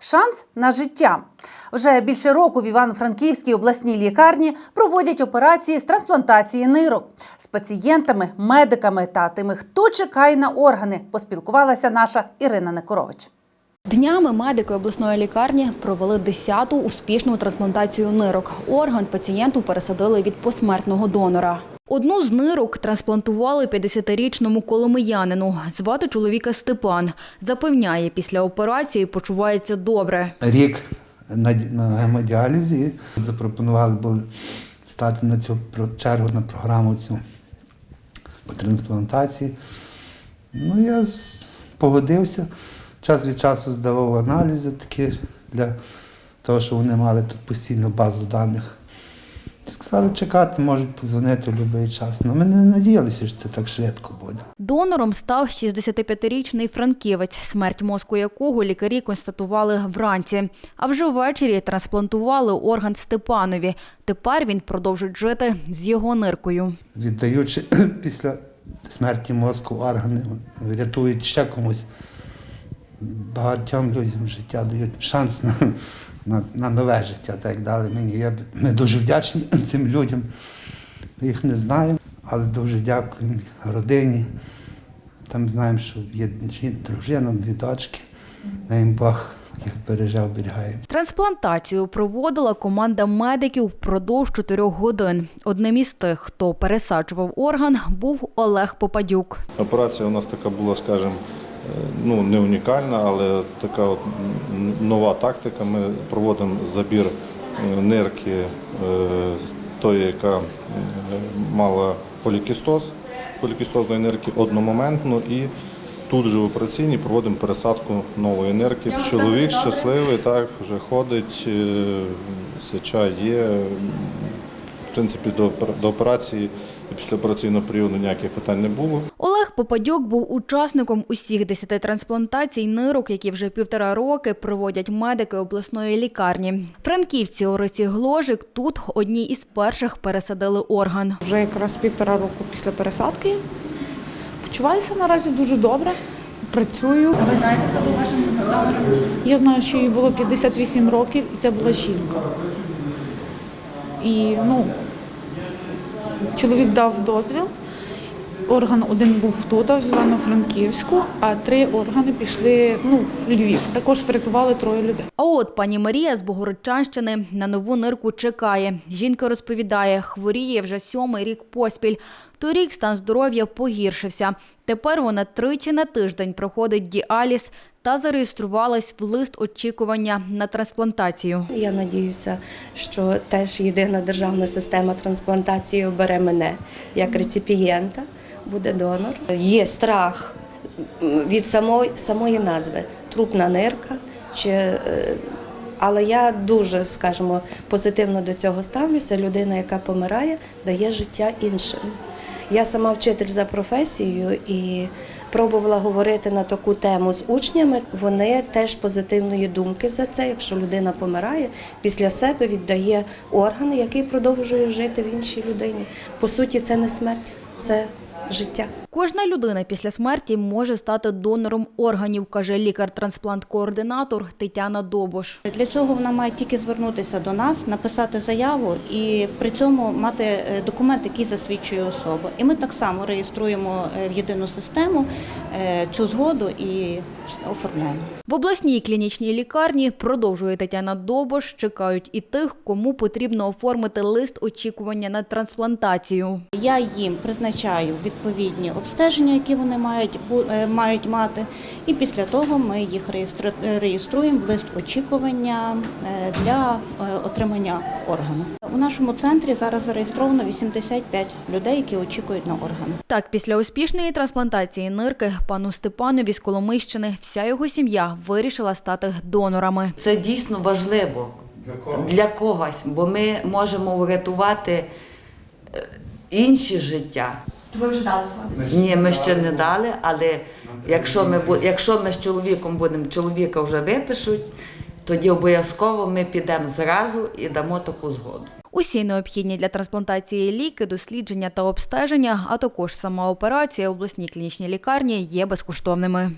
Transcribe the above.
Шанс на життя. Вже більше року в Івано-Франківській обласній лікарні проводять операції з трансплантації нирок. З пацієнтами, медиками та тими, хто чекає на органи, поспілкувалася наша Ірина Некорович. Днями медики обласної лікарні провели 10-ту успішну трансплантацію нирок. Орган пацієнту пересадили від посмертного донора. Одну з нирок трансплантували 50-річному коломиянину. Звати чоловіка Степан. Запевняє, після операції почувається добре. рік на, гемодіалізі. Запропонували були стати на цю чергу на програму цю по трансплантації. Ну, я погодився. Час від часу здавав аналізи такі для того, щоб вони мали тут постійну базу даних. Сказали, чекати, можуть подзвонити в будь-який час. Ну, ми не надіялися, що це так швидко буде. Донором став 65-річний франківець, смерть мозку якого лікарі констатували вранці. А вже ввечері трансплантували орган Степанові. Тепер він продовжить жити з його ниркою. віддаючи після смерті мозку органи, рятують ще комусь. Багатьом людям життя дають шанс на, на, на нове життя, так як дали мені. Я, ми дуже вдячні цим людям. Ми їх не знаємо, але дуже дякуємо родині. Там знаємо, що є дружина, дві дочки. На їм Бог їх береже, оберігає. Трансплантацію проводила команда медиків впродовж чотирьох годин. Одним із тих, хто пересаджував орган, був Олег Попадюк. Операція у нас така була, скажімо, ну не унікальна, але така от нова тактика. Ми проводимо забір е, нирки е, тої, яка е, мала полікістоз, полікістозної нирки одномоментно і тут же в операційній проводимо пересадку нової нирки. Чоловік щасливий, так вже ходить, сеча є. В принципі, до, операції і після операційного періоду ніяких питань не було. Попадюк був учасником усіх десяти трансплантацій нирок, які вже півтора роки проводять медики обласної лікарні. Франківці Орисі Гложик тут одні із перших пересадили орган. Вже якраз півтора року після пересадки. Почуваюся наразі дуже добре. Працюю. Ви знаєте, хто був вашим донором? Я знаю, що їй було 58 років, і це була жінка. І ну, чоловік дав дозвіл. Орган один був тут, в Івано-Франківську, а три органи пішли ну, в Львів. Також врятували троє людей. А от пані Марія з Богородчанщини на нову нирку чекає. Жінка розповідає, хворіє вже сьомий рік поспіль. Торік стан здоров'я погіршився. Тепер вона тричі на тиждень проходить діаліз та зареєструвалась в лист очікування на трансплантацію. Я надіюся, що теж єдина державна система трансплантації обере мене як реципієнта, буде донор. Є страх від самої, самої назви трупна нирка. Чи, е, але я дуже, скажімо, позитивно до цього ставлюся. Людина, яка помирає, дає життя іншим. Я сама вчитель за професією і пробувала говорити на таку тему з учнями. Вони теж позитивної думки за це. Якщо людина помирає, після себе віддає органи, який продовжує жити в іншій людині. По суті, це не смерть, це життя. Кожна людина після смерті може стати донором органів, каже лікар-трансплант-координатор Тетяна Добош. Для цього вона має тільки звернутися до нас, написати заяву і при цьому мати е, документ, який засвідчує особу. І ми так само реєструємо е, в єдину систему е, цю згоду і оформляємо. В обласній клінічній лікарні продовжує Тетяна Добош. Чекають і тих, кому потрібно оформити лист очікування на трансплантацію. Я їм призначаю відповідні обстеження, які вони мають бу- е, мають мати, і після того ми їх реєстру- реєструємо в лист очікування е, для е, отримання органу. У нашому центрі зараз зареєстровано 85 людей, які очікують на органи. Так, після успішної трансплантації нирки пану Степанові з Коломийщини вся його сім'я вирішила стати донорами. Це дійсно важливо для когось, бо ми можемо врятувати інші життя. Ви вже дали Ні, ми ще не дали, але якщо ми, бу- якщо ми з чоловіком будемо, чоловіка вже випишуть, тоді обов'язково ми підемо зразу і дамо таку згоду. Усі необхідні для трансплантації ліки, дослідження та обстеження, а також сама операція в обласній клінічній лікарні є безкоштовними.